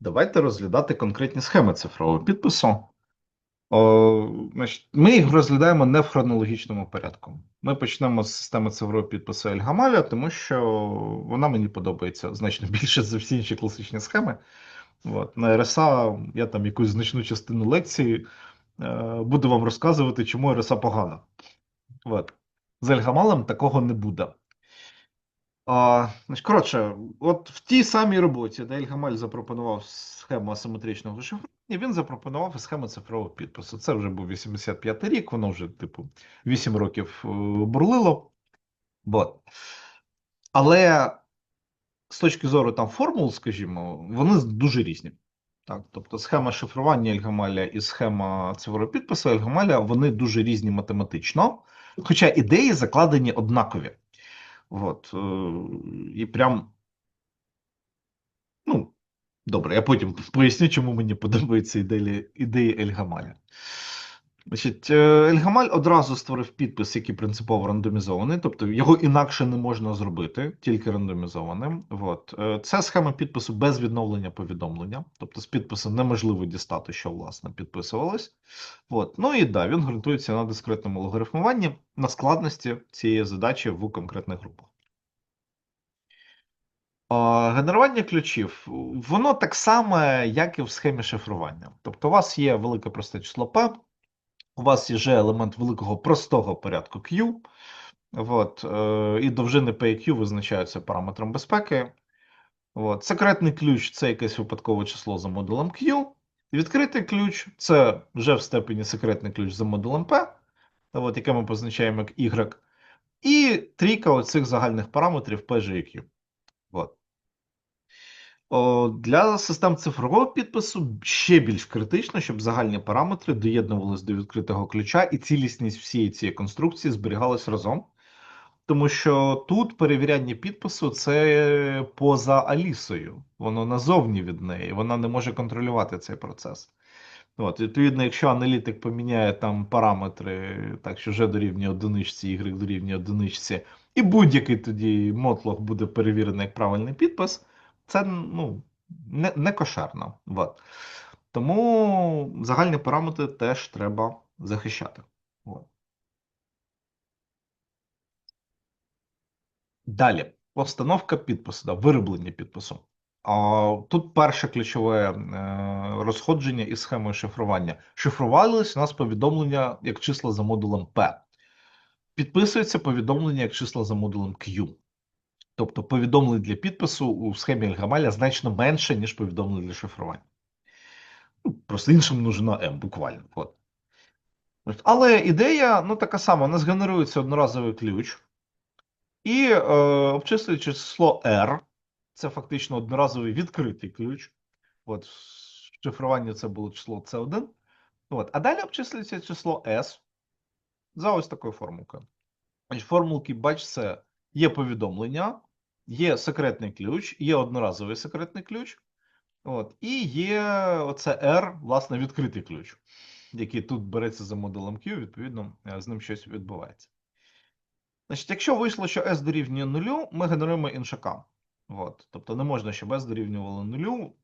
Давайте розглядати конкретні схеми цифрового підпису. О, значить, ми їх розглядаємо не в хронологічному порядку. Ми почнемо з системи цифрового підпису Ельгамаля, тому що вона мені подобається значно більше за всі інші класичні схеми. От. На RSA я там якусь значну частину лекції е, буду вам розказувати, чому RSA погана. От. З Ельгамалем такого не буде. Значить, коротше, от в тій самій роботі, де Ельгамаль запропонував схему асиметричного шифрування, він запропонував схему цифрового підпису. Це вже був 85-й рік, воно вже, типу, 8 років е, бурлило. От. Але з точки зору там формул, скажімо, вони дуже різні. Так, тобто схема шифрування Ельгамаля і схема цифрового підпису Ельгамаля, вони дуже різні математично, хоча ідеї закладені однакові. От, і прям. Ну, добре, я потім поясню, чому мені подобається ідеї, ідеї Ельгамаля. Значить, е, Ельгамаль одразу створив підпис, який принципово рандомізований, тобто його інакше не можна зробити, тільки рандомізованим. От. Е, Це схема підпису без відновлення повідомлення, тобто з підпису неможливо дістати, що власне підписувалось. От. Ну і да, він ґрунтується на дискретному логарифмуванні, на складності цієї задачі в конкретних групах. Генерування ключів, воно так само, як і в схемі шифрування. Тобто, у вас є велике просте число P, у вас є вже елемент великого простого порядку Q, от, е, і довжини P і Q визначаються параметром безпеки. От. Секретний ключ це якесь випадкове число за модулем Q. Відкритий ключ це вже в степені секретний ключ за модулем P, от, яке ми позначаємо як Y. І трійка оцих загальних параметрів P, G і Q. Для систем цифрового підпису ще більш критично, щоб загальні параметри доєднувалися до відкритого ключа, і цілісність всієї цієї конструкції зберігалась разом. Тому що тут перевіряння підпису це поза Алісою, воно назовні від неї, вона не може контролювати цей процес. От, Відповідно, якщо аналітик поміняє там параметри, так що вже дорівнює одиничці, Y дорівнює одиничці, і будь-який тоді мотлох буде перевірений як правильний підпис, це ну, не, не кошерно. От. Тому загальні параметри теж треба захищати. От. Далі, постановка підпису, да, вироблення підпису. А, Тут перше ключове е, розходження із схемою шифрування. Шифрувалися у нас повідомлення як числа за модулем P. Підписується повідомлення як числа за модулем Q. Тобто повідомлень для підпису у схемі Ельгамаля значно менше, ніж повідомлень для шифрування. Ну, Просто іншим нужна M, буквально. От. Але ідея ну, така сама: у нас генерується одноразовий ключ, і е, обчислюючи число R, це фактично одноразовий відкритий ключ. От, в шифруванні це було число C1. От. А далі обчислюється число S за ось такою формулкою. Формулки, бачите, є повідомлення, є секретний ключ, є одноразовий секретний ключ. От, І є оце R, власне, відкритий ключ, який тут береться за модулем Q, відповідно, е, з ним щось відбувається. Значить, Якщо вийшло, що S дорівнює нулю, ми генеруємо іншака. От. Тобто не можна, щоб S дорівнювало нулю.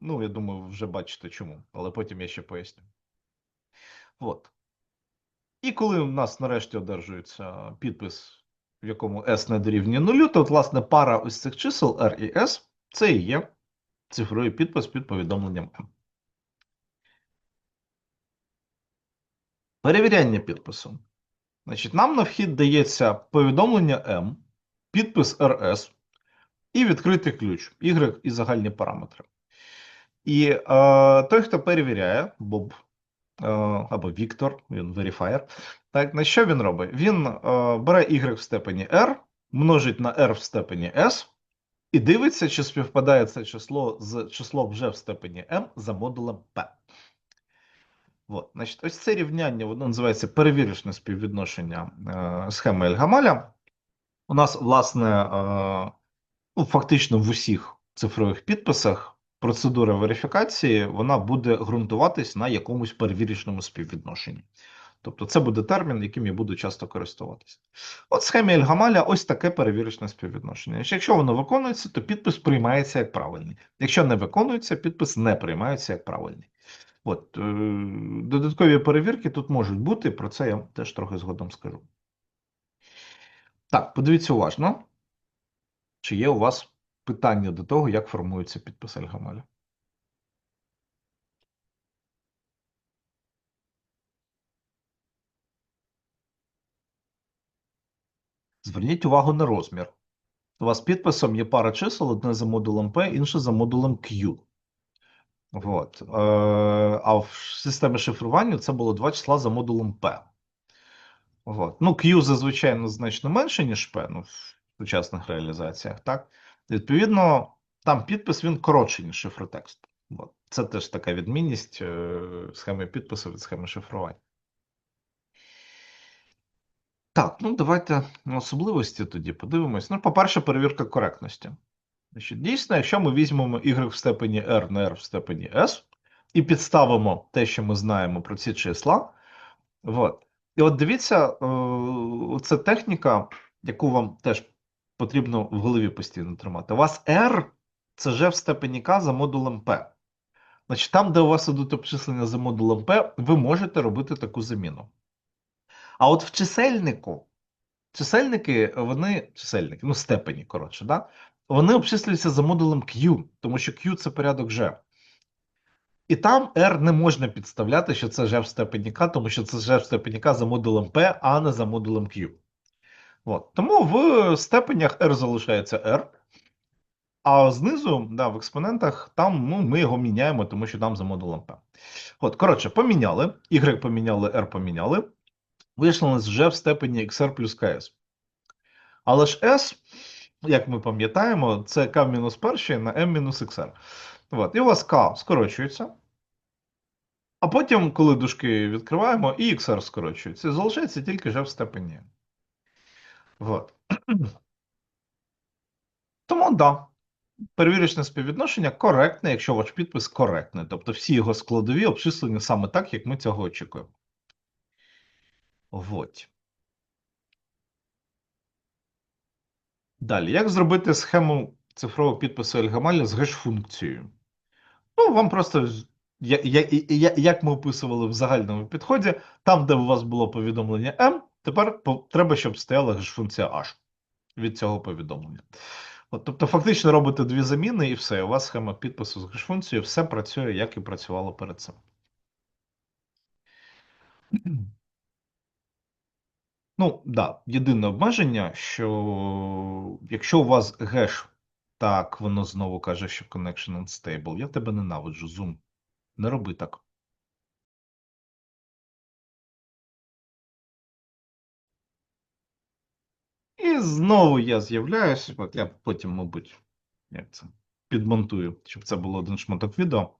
Ну, я думаю, вже бачите чому, але потім я ще поясню. От. І коли у нас нарешті одержується підпис, в якому S не дорівнює нулю, то, власне, пара ось цих чисел R і S це і є цифровий підпис під повідомленням M. Перевіряння підпису. Значить, Нам на вхід дається повідомлення M, підпис RS і відкритий ключ Y і загальні параметри. І е, той, хто перевіряє, Боб е, або Віктор, він верифаєр, так, на що він робить? Він е, бере Y в степені R, множить на R в степені S, і дивиться, чи співпадає це число з числом вже в степені M за модулем P. От, значить, Ось це рівняння, воно називається перевірочне співвідношення е, схеми Ельгамаля. У нас, власне, е, ну, фактично в усіх цифрових підписах процедура верифікації вона буде ґрунтуватись на якомусь перевірочному співвідношенні. Тобто це буде термін, яким я буду часто користуватися. От в схемі Ельгамаля ось таке перевірочне співвідношення. Якщо воно виконується, то підпис приймається як правильний. Якщо не виконується, підпис не приймається як правильний. От, е, додаткові перевірки тут можуть бути, про це я теж трохи згодом скажу. Так, подивіться уважно, чи є у вас питання до того, як формується підпис Ельгамаля. Зверніть увагу на розмір. У вас підписом є пара чисел, одне за модулем P, інше за модулем Q. От. Е, а в системі шифрування це було два числа за модулем P. От. Ну, Q зазвичай значно менше, ніж P, ну, в сучасних реалізаціях, так? Відповідно, там підпис він коротший, ніж шифротекст. От. Це теж така відмінність е, схеми підпису від схеми шифрування. Так, ну давайте особливості тоді подивимось. Ну, по-перше, перевірка коректності. Значить, дійсно, якщо ми візьмемо y в степені r на r в степені s і підставимо те, що ми знаємо про ці числа, от. і от дивіться, це техніка, яку вам теж потрібно в голові постійно тримати. У вас r це g в степені k за модулем p. Значить, там, де у вас ідуть обчислення за модулем p, ви можете робити таку заміну. А от в чисельнику, чисельники, вони, чисельники, ну, степені, коротше, да? вони обчислюються за модулем Q, тому що Q це порядок G. І там R не можна підставляти, що це G в степені K, тому що це G в степені K за модулем P, а не за модулем Q. От. Тому в степенях R залишається R. А знизу, да, в експонентах, там ну, ми його міняємо, тому що там за модулем P. От, коротше, поміняли, Y поміняли, R поміняли. Вийшло у вже в степені XR плюс KS. Але ж S, як ми пам'ятаємо, це K мінус перший на M мінус XR. От. І у вас K скорочується. А потім, коли дужки відкриваємо, і XR скорочується. Залишається тільки вже в степені. От. Тому. Да. Перевірочне співвідношення коректне, якщо ваш підпис коректний. Тобто всі його складові обчислені саме так, як ми цього очікуємо. Вот. Далі, як зробити схему цифрового підпису Ельгамаля з геш-функцією? Ну, вам просто, я, я, я, як ми описували в загальному підході, там, де у вас було повідомлення M, тепер треба, щоб стояла геш-функція H від цього повідомлення. От, Тобто, фактично робите дві заміни, і все. У вас схема підпису з геш-функцією, все працює, як і працювало перед цим. Ну, да, єдине обмеження, що якщо у вас геш, так, воно знову каже, що connection unstable, я тебе ненавиджу, Zoom. Не роби так. І знову я з'являюсь, от я потім, мабуть, як це, підмонтую, щоб це було один шматок відео.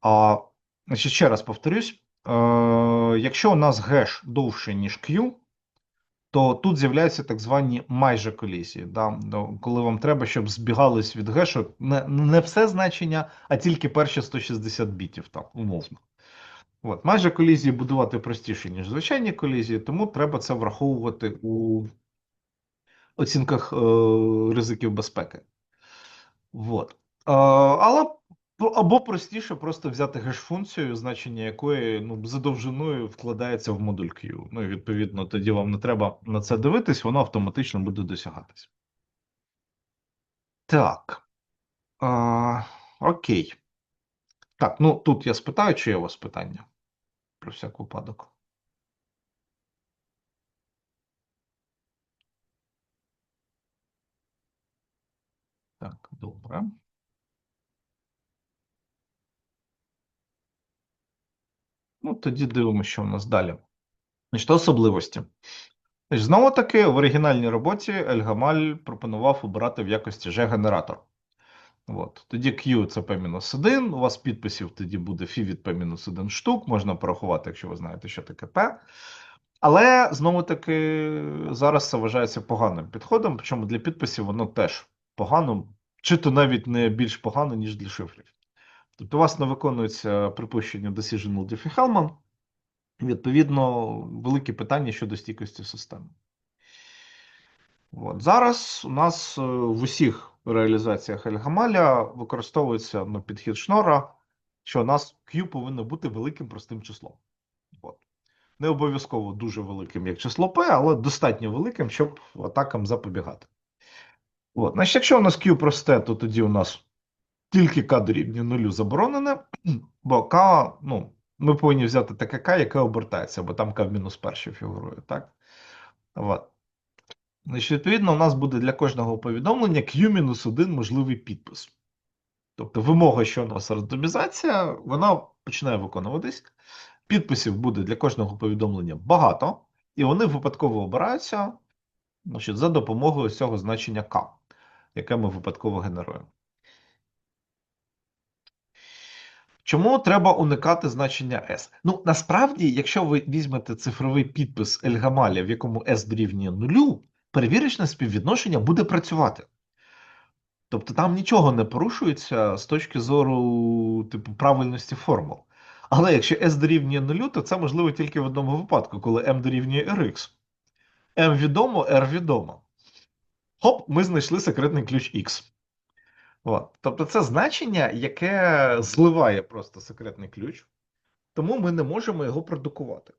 А, значить, ще раз повторюсь, е, якщо у нас геш довше, ніж Q, то тут з'являються так звані майже колізії. Да? Коли вам треба, щоб збігались від гешу не, не все значення, а тільки перші 160 бітів, там, умовно. От. Майже колізії будувати простіше, ніж звичайні колізії, тому треба це враховувати у оцінках е, ризиків безпеки. От. Е, але або простіше просто взяти геш-функцію, значення якої ну, за довжиною вкладається в модуль Q. Ну і відповідно, тоді вам не треба на це дивитись, воно автоматично буде досягатись. Так. А, Окей. Так, ну тут я спитаю, чи є у вас питання про всяк випадок. Так, добре. Ну, тоді дивимося, що в нас далі. Значить, особливості. Знову таки, в оригінальній роботі Ельгамаль пропонував обирати в якості G-генератор. От. Тоді Q це P-1, у вас підписів тоді буде фі від P-1 штук, можна порахувати, якщо ви знаєте, що таке P. Але знову таки зараз це вважається поганим підходом, причому для підписів воно теж погано, чи то навіть не більш погано, ніж для шифрів. Тобто у вас не виконується припущення Decision Diffie Hellman, Відповідно, великі питання щодо стійкості системи. От. Зараз у нас е, в усіх реалізаціях Ельгамаля використовується ну, підхід Шнора, що у нас Q повинно бути великим простим числом. От. Не обов'язково дуже великим, як число P, але достатньо великим, щоб атакам запобігати. От. Значить, якщо у нас Q просте, то тоді у нас тільки К дорівнює нулю заборонене, бо К, ну, ми повинні взяти таке К, яке обертається, бо там К в мінус першій фігурує, так? От. Значить, відповідно, у нас буде для кожного повідомлення Q-1 можливий підпис. Тобто вимога, що у нас рандомізація, вона починає виконуватись. Підписів буде для кожного повідомлення багато, і вони випадково обираються значить, за допомогою цього значення K, яке ми випадково генеруємо. Чому треба уникати значення S? Ну, насправді, якщо ви візьмете цифровий підпис Ельгамаля, в якому S дорівнює нулю, перевірочне співвідношення буде працювати. Тобто там нічого не порушується з точки зору типу правильності формул. Але якщо S дорівнює нулю, то це можливо тільки в одному випадку, коли M дорівнює Rx. M відомо, R відомо. Хоп, ми знайшли секретний ключ X. От. Тобто це значення, яке зливає просто секретний ключ, тому ми не можемо його продукувати.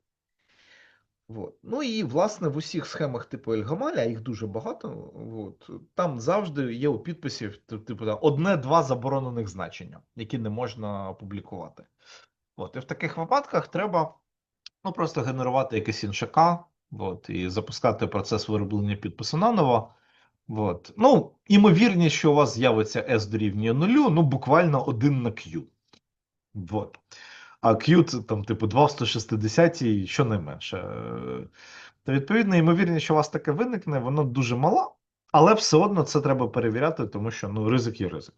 От. Ну і, власне, в усіх схемах типу Ельгамаля, їх дуже багато, от, там завжди є у підписі типу, одне-два заборонених значення, які не можна опублікувати. От. І в таких випадках треба ну, просто генерувати якесь інше К, от, і запускати процес вироблення підпису наново. От. Ну, імовірність, що у вас з'явиться S дорівнює нулю, ну, буквально 1 на Q. От. А Q це там, типу, 2 в 160 і щонайменше. То, відповідно, ймовірність, що у вас таке виникне, воно дуже мала, але все одно це треба перевіряти, тому що ну, ризик є ризик.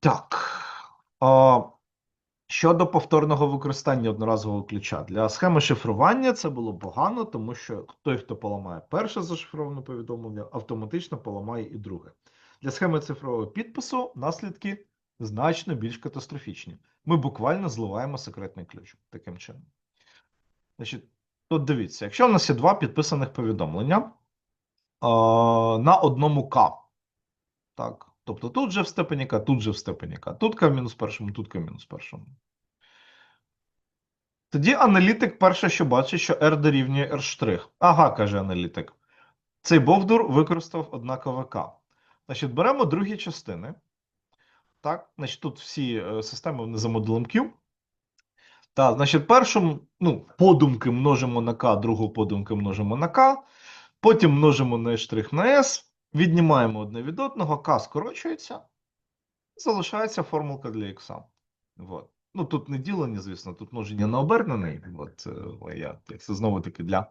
Так. Щодо повторного використання одноразового ключа для схеми шифрування це було погано, тому що той, хто поламає перше зашифроване повідомлення, автоматично поламає і друге. Для схеми цифрового підпису наслідки значно більш катастрофічні. Ми буквально зливаємо секретний ключ таким чином. Значить, Тут дивіться, якщо в нас є два підписаних повідомлення е, на одному К. Так. Тобто тут же в степені К, тут же в степені К. Тут К в мінус першому, тут К в мінус першому. Тоді аналітик перше, що бачить, що R дорівнює R'. Ага, каже аналітик. Цей Бовдур використав однакове К. Значить, беремо другі частини. Так, значить, тут всі е, системи вони за модулем Q. Так, значить, першу ну, подумки множимо на К, другу подумки множимо на К. Потім множимо на E' на S. Віднімаємо одне від одного, К скорочується. Залишається формулка для X. Вот. Ну, тут не ділення, звісно, тут множення на обернений. От, е, я це знову таки для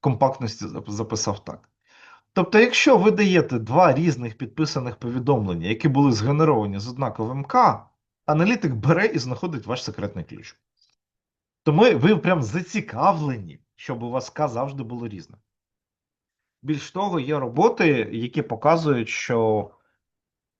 компактності записав так. Тобто, якщо ви даєте два різних підписаних повідомлення, які були згенеровані з однаковим К, аналітик бере і знаходить ваш секретний ключ. Тому ви прям зацікавлені, щоб у вас К завжди було різне. Більш того, є роботи, які показують, що,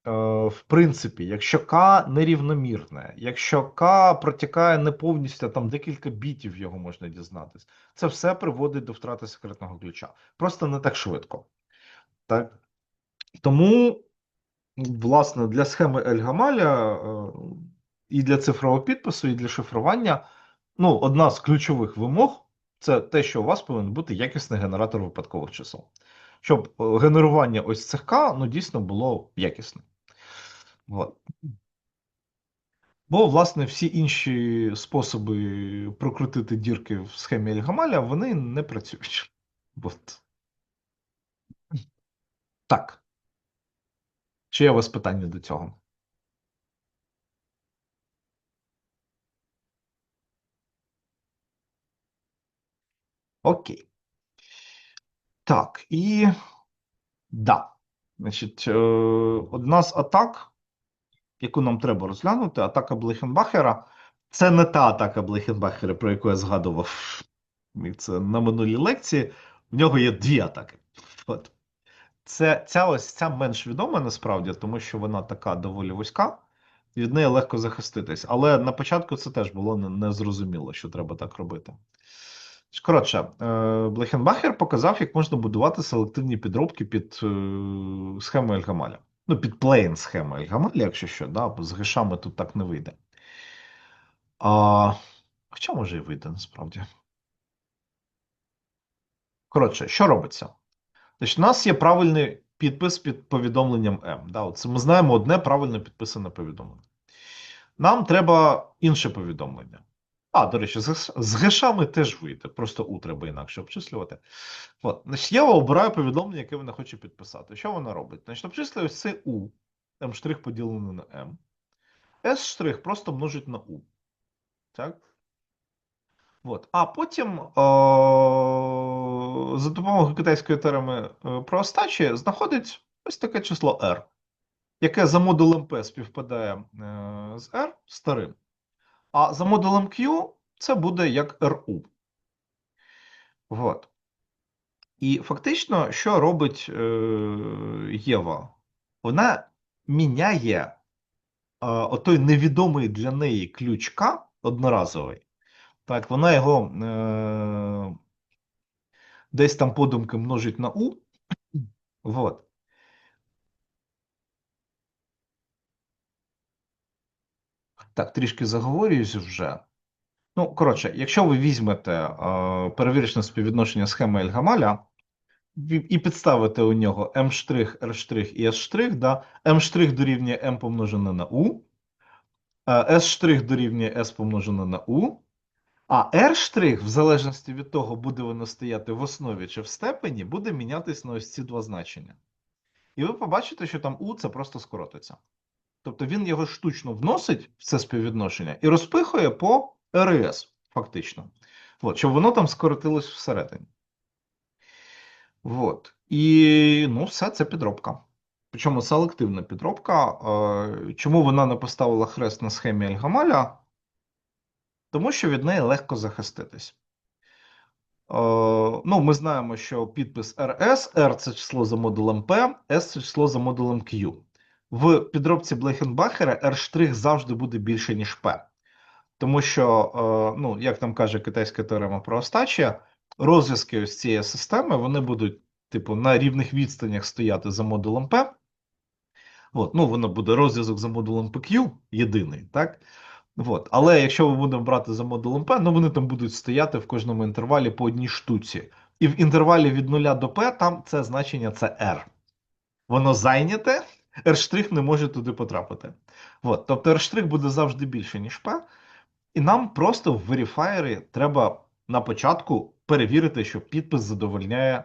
е, в принципі, якщо К нерівномірне, якщо К протікає не повністю, там декілька бітів його можна дізнатись, це все приводить до втрати секретного ключа. Просто не так швидко. Так? Тому, власне, для схеми Ельгамаля е, і для цифрового підпису, і для шифрування, ну, одна з ключових вимог це те, що у вас повинен бути якісний генератор випадкових чисел. Щоб е, генерування ось цих К ну, дійсно було якісне. Бо, власне, всі інші способи прокрутити дірки в схемі Ельгамаля, вони не працюють. От. Так. Чи є у вас питання до цього? Окей. Так, і да. Значить, е, одна з атак, яку нам треба розглянути, атака Блехенбахера. Це не та атака Блехенбахера, про яку я згадував це на минулій лекції. В нього є дві атаки. От. Це ця ось ця менш відома насправді, тому що вона така доволі вузька. від неї легко захиститись. Але на початку це теж було не- незрозуміло, що треба так робити. Коротше, е, Блехенбахер показав, як можна будувати селективні підробки під е, схемою Ельгамаля. Ну, під плейн схему Ельгамаля, якщо що, да, бо з гешами тут так не вийде. А, хоча може і вийде насправді. Коротше, що робиться? Значить, у нас є правильний підпис під повідомленням М. Да, от ми знаємо одне правильно підписане повідомлення. Нам треба інше повідомлення. А, до речі, з, з гешами теж вийде, просто У треба інакше обчислювати. От, значить, я обираю повідомлення, яке вона хоче підписати. Що вона робить? Значить, обчислює це У, М' поділене на М. С' просто множить на У. Так? От. А потім о, за допомогою китайської теореми е, про остачі знаходить ось таке число R, яке за модулем P співпадає е, з R старим. А за модулем Q це буде як RU. От. І фактично, що робить е, Єва? Вона міняє е, отой невідомий для неї ключ К одноразовий. Так, вона його е, десь там подумки множить на У. Вот. Так, трішки заговорююсь вже. Ну, коротше, якщо ви візьмете е, перевірочне співвідношення схеми Ельгамаля і підставите у нього М', R' і S', да, М' дорівнює M помножене на U, е, S' дорівнює S помножене на U, а R', в залежності від того, буде воно стояти в основі чи в степені, буде мінятись на ось ці два значення. І ви побачите, що там U це просто скоротиться. Тобто він його штучно вносить в це співвідношення і розпихує по РС, фактично. От, щоб воно там скоротилось всередині. От. І ну, все це підробка. Причому селективна підробка. Чому вона не поставила хрест на схемі Ельгамаля? Тому що від неї легко захиститись. Ну, ми знаємо, що підпис RS, R це число за модулем P, S це число за модулем Q. В підробці Блехенбахера R' завжди буде більше, ніж P. Тому що, е, ну, як там каже китайська теорема про остачі, розв'язки ось цієї системи вони будуть, типу, на рівних відстанях стояти за модулем P. От, ну, воно буде розв'язок за модулем PQ єдиний, так? От. Але якщо ми будемо брати за модулем P, ну вони там будуть стояти в кожному інтервалі по одній штуці. І в інтервалі від 0 до P там це значення це R. Воно зайняте, R' не може туди потрапити. От. Тобто R' буде завжди більше, ніж P. І нам просто в верифаєрі треба на початку перевірити, що підпис задовольняє е,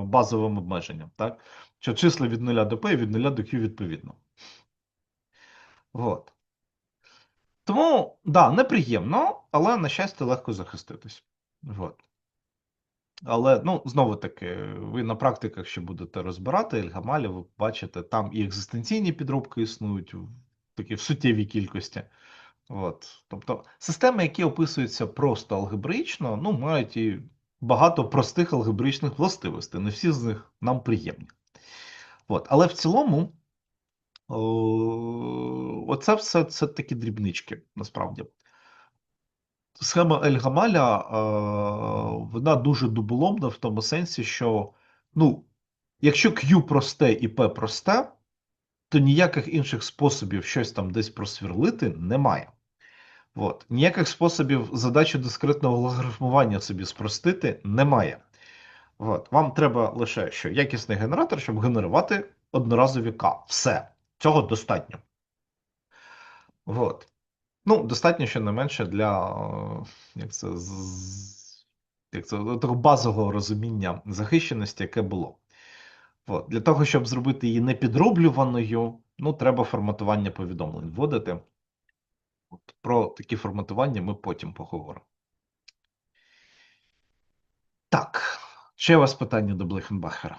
базовим обмеженням. Так? Що числа від 0 до P і від 0 до Q відповідно. От. Тому, да, неприємно, але, на щастя, легко захиститись. От. Але, ну, знову таки, ви на практиках ще будете розбирати Ельгамалі, ви бачите, там і екзистенційні підробки існують в такі в суттєвій кількості. От. Тобто, системи, які описуються просто алгебраїчно, ну, мають і багато простих алгебраїчних властивостей. Не всі з них нам приємні. От. Але в цілому, о, оце все це такі дрібнички, насправді. Схема Ель-Гамаля, е, вона дуже дуболомна в тому сенсі, що, ну, якщо Q просте і P просте, то ніяких інших способів щось там десь просвірлити немає. От. Ніяких способів задачу дискретного логарифмування собі спростити немає. От. Вам треба лише що якісний генератор, щоб генерувати одноразові К. Все. Цього достатньо. От. Ну, достатньо щонайменше для е, як це, як це, того базового розуміння захищеності, яке було. От. Для того, щоб зробити її непідроблюваною, ну, треба форматування повідомлень вводити. От. Про такі форматування ми потім поговоримо. Так, ще у вас питання до Блехенбахера.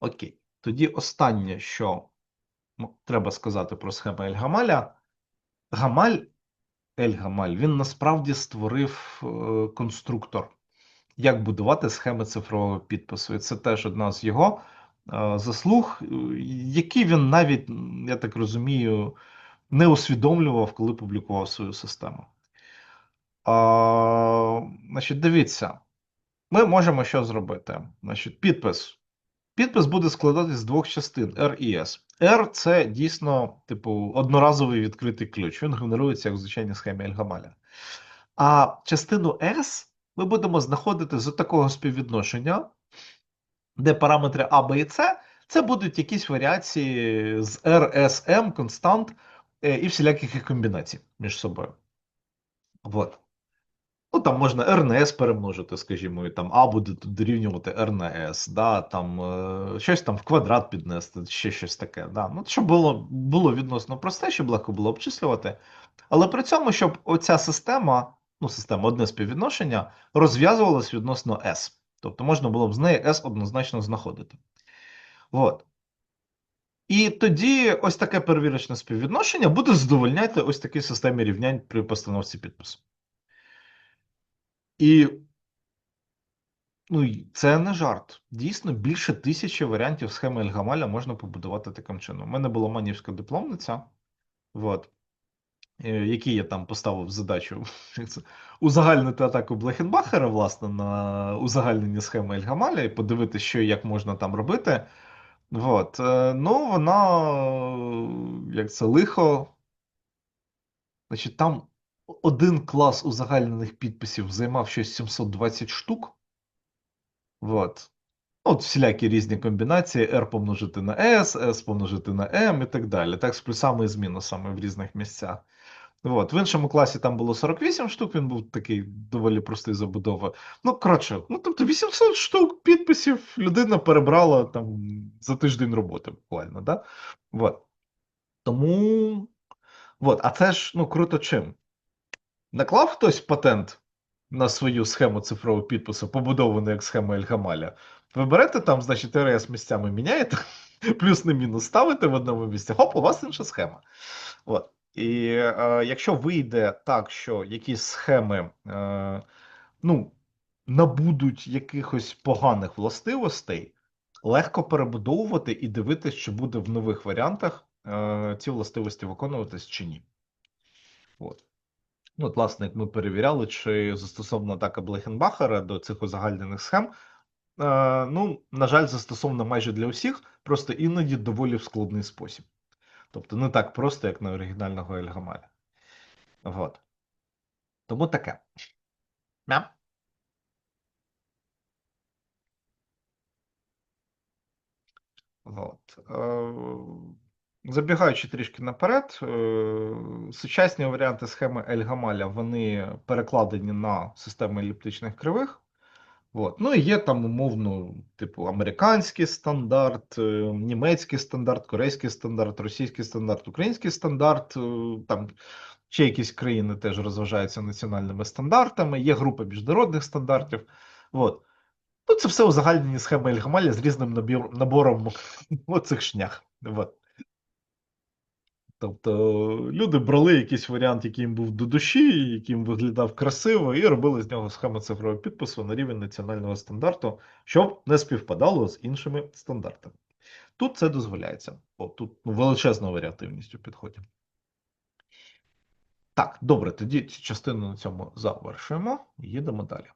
Окей. Тоді останнє, що треба сказати про схему Ель-Гамаля. Гамаль, Ель-Гамаль, він насправді створив е, конструктор як будувати схеми цифрового підпису. І це теж одна з його е, заслуг, е, які він навіть, я так розумію, не усвідомлював, коли публікував свою систему. А, значить, дивіться, ми можемо що зробити. Значить, підпис. Підпис буде складатися з двох частин R і S. R це дійсно, типу, одноразовий відкритий ключ. Він генерується як в звичайній схемі Ельгамаля. А частину S ми будемо знаходити з такого співвідношення, де параметри А, Б і С це будуть якісь варіації з R, S, M, констант е, і всіляких їх комбінацій між собою. Вот. Ну, там можна S перемножити, скажімо, і там А буде тут дорівнювати R на S, да, там е, щось там в квадрат піднести, ще щось таке. Да. Ну, щоб було, було відносно просте, щоб легко було обчислювати. Але при цьому, щоб оця система, ну, система одне співвідношення, розв'язувалась відносно S. Тобто можна було б з неї S однозначно знаходити. От. І тоді ось таке перевірочне співвідношення буде задовольняти ось такій системі рівнянь при постановці підпису. І ну, це не жарт. Дійсно, більше тисячі варіантів схеми Ельгамаля можна побудувати таким чином. У мене була манівська дипломниця, от, е, якій я там поставив задачу узагальнити атаку Блехенбахера, власне, на узагальнення схеми Ельгамаля і подивитися, що і як можна там робити. От. е, Ну, вона, як це лихо. Значить, там один клас узагальнених підписів займав щось 720 штук. Вот. От всілякі різні комбінації R помножити на S, S помножити на M і так далі. Так, з плюсами і з мінусами в різних місцях. От. В іншому класі там було 48 штук, він був такий доволі простий забудова. Ну, коротше, ну тобто 800 штук підписів людина перебрала там за тиждень роботи буквально. Да? От. Тому. От. А це ж ну, круто чим? Наклав хтось патент на свою схему цифрового підпису, побудовану як схема Ельгамаля. Ви берете там, значить, РС місцями міняєте, плюс на мінус ставите в одному місці, хоп, у вас інша схема. От. І е, якщо вийде так, що якісь схеми е, ну, набудуть якихось поганих властивостей, легко перебудовувати і дивитися, чи буде в нових варіантах е, ці властивості виконуватись чи ні. От. Ну, от, власне, ми перевіряли, чи застосована атака Блехенбахера до цих узагальнених схем. Е, ну, на жаль, застосована майже для усіх, просто іноді доволі в складний спосіб. Тобто не так просто, як на оригінального Ельгамаля. Вот. Тому таке. Мям. Вот. Е, Забігаючи трішки наперед, е, сучасні варіанти схеми Ельгамаля вони перекладені на системи еліптичних кривих. От. Ну і є там, умовно, типу, американський стандарт, е, німецький стандарт, корейський стандарт, російський стандарт, український стандарт. е, Там ще якісь країни теж розважаються національними стандартами, є група міжнародних стандартів. От. Ну, це все узагальнені схеми Ельгамаля з різним набором оцих шнях. От. Тобто люди брали якийсь варіант, який їм був до душі, який їм виглядав красиво, і робили з нього схему цифрового підпису на рівень національного стандарту, щоб не співпадало з іншими стандартами. Тут це дозволяється. О, тут ну, величезна варіативність у підході. Так, добре, тоді цю частину на цьому завершуємо. Їдемо далі.